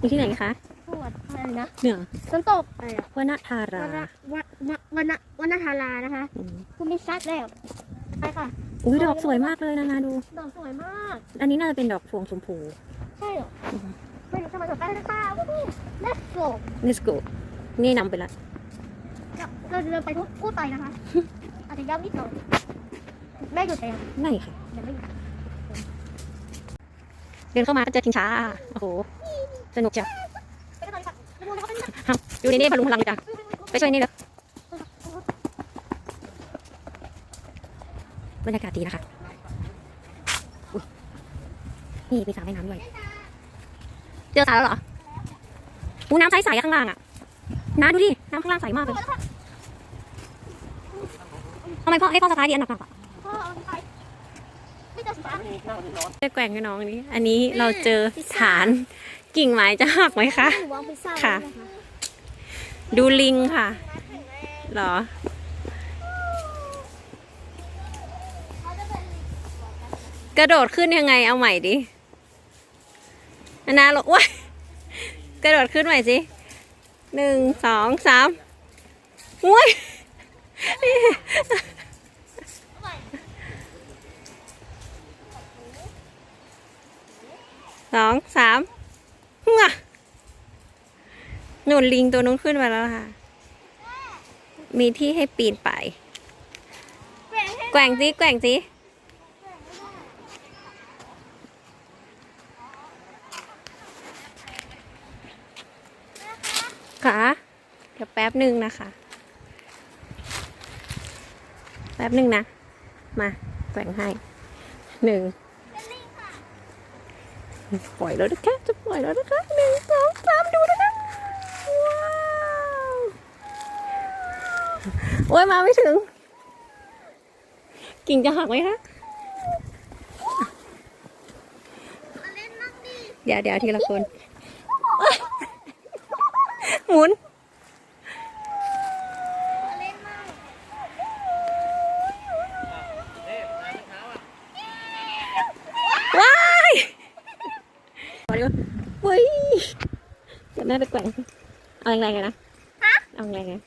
อยู่ที่ไหนคะปวดอะไรนะเหนือน้ำตกอะไรอะวนาธาวัรานวันวันวันนาธารานะคะอืมคุณไม่ชัดแล้วไปค่ะอุ้ยดอกสวยมากเลยนะนาดู ดอกสวยมาก อันนี้น่าจะเป็นดอกพวงชมพู ใช่เหรออืมไม่รู้จะมาสนใจนะคะวู้ฮู้ let's go let's go นี่นำไปละ เราจะเดินไปทุกพูดไปนะคะ อาจจะย้ำนิดหน่อยแม่หยุดไปยังไหนค่ะ ยังไม่หยุดเดินเข้ามาก็เจอชิงช้า โอ้โห สนุกจ้ะไปกันต่อดีกว่าไปดูนะคะไปดูนะคะห้ามอยู่ในนี่พลุงพลังเลยจ้ะไปช่วยนี่เลยบรรยากาศดีนะคะอุ๊ยนี่มีสระว่ายน้ำด้วย เจอสระแล้วเหรออู้น้ำใสๆอะข้างล่างอะน้าดูดิ น้ำข้างล่างใสมากเลยทำไมพ่อให้พ่อสะพายดีอันหนักๆอะพ่อเอาไปไม่เจอสีฟ้าจะแกว่งให้น้องนี้ อันนี้เราเจอฐาน กิ่งไม้จะหักไหมคะ หนูวางพิซซ่าค่ะ ไว้นดูลิงค่ะเหรอ กระโดดขึ้นยังไงเอาใหม่ดิอันนาลงว้ายกระโดดขึ้นใหม่สิหนึ่งสองสามว้ายสองสามงะ หนุนลิงตัวนู้นขึ้นไปแล้วค่ะ มีที่ให้ปีนไป แกว่งสิแกว่งสิค่ะเดี๋ยวแป๊บหนึ่งนะคะ แป๊บหนึ่งนะ มาแกว่งให้หนึ่งปล่อยแล้วนะคะจะปล่อยแล้วนะคะหนึ่งสองสามดูนะคะ ว้าว โอ้ยมาไม่ถึง กิ่งจะหักไหมคะเดี๋ยวเดี๋ยวทีละคน หมุนว้ายขอดีกว่าเฮ้ยเดี๋ยวแม่ไปแกว่งเอาแรงๆเลยนะ เอาแรงๆเลย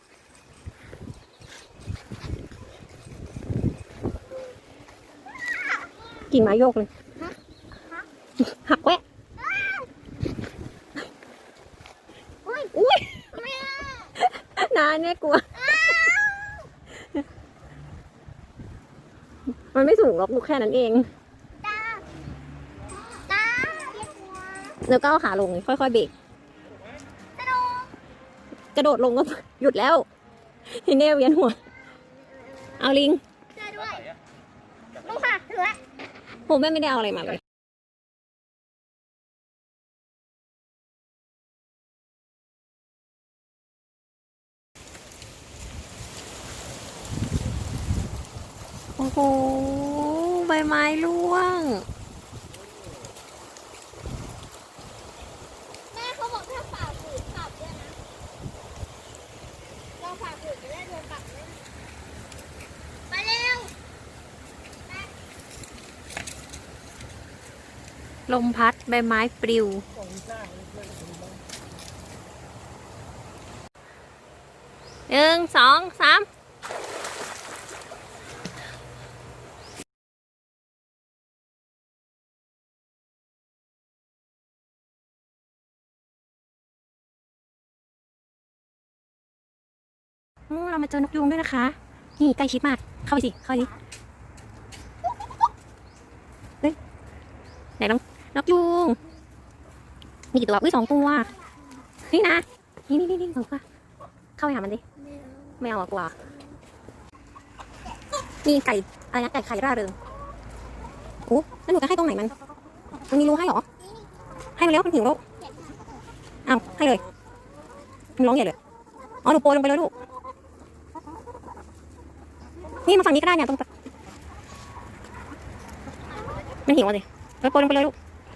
กิ่งไม้โยกเลยหักแวะอุ้ยอุ้ยไม่เอานานเนี่ยกลัว มันไม่สูงหรอกลูกแค่นั้นเองตาตาเรียกหัวแล้วก็เอาขาลงค่อยๆเบรกกระโดดกระโดดลงก็หยุดแล้วทีเน่เวียนหัว เอาลิงช่วยด้วยลูกค่ะถือ ไว้ผมแม่ไม่ได้เอาอะไรมาเลยโอ้โหใบไม้ร่วง แม่เขาบอกถ้าฝ่าฝืนปรับด้วยนะเราฝ่าฝืนจะได้โดนปรับด้วยไปเร็ว ลมพัดใบไม้ปลิว หนึ่งสองสามอืมเรามาเจอนกยุงด้วยนะคะ นี่ใกล้ชิดมาก เข้าไปสิ เข้าไปสิ เฮ้ย ไหนน้อง นกยุงมีกี่ตัวอุ้ยสองตัว นี่นะนี่นี่นี่นี่สองตัวเข้าไปหามันดิ ไม่เอาอะกลัวนี่ไก่อะไรนะไก่ไข่ร่าเริงโอ้แล้วหนูจะให้ตรงไหนมัน มันมีรูให้หรอ ให้มันแล้วมันหิวแล้วเอาให้เลย มันร้องใหญ่เลย อ๋อ หนูโปรยลงไปเลยลูก นี่มาฝั่งนี้ก็ได้เนี่ยตรงมันหิวอะสิเราโปรยลงไปเลยลูก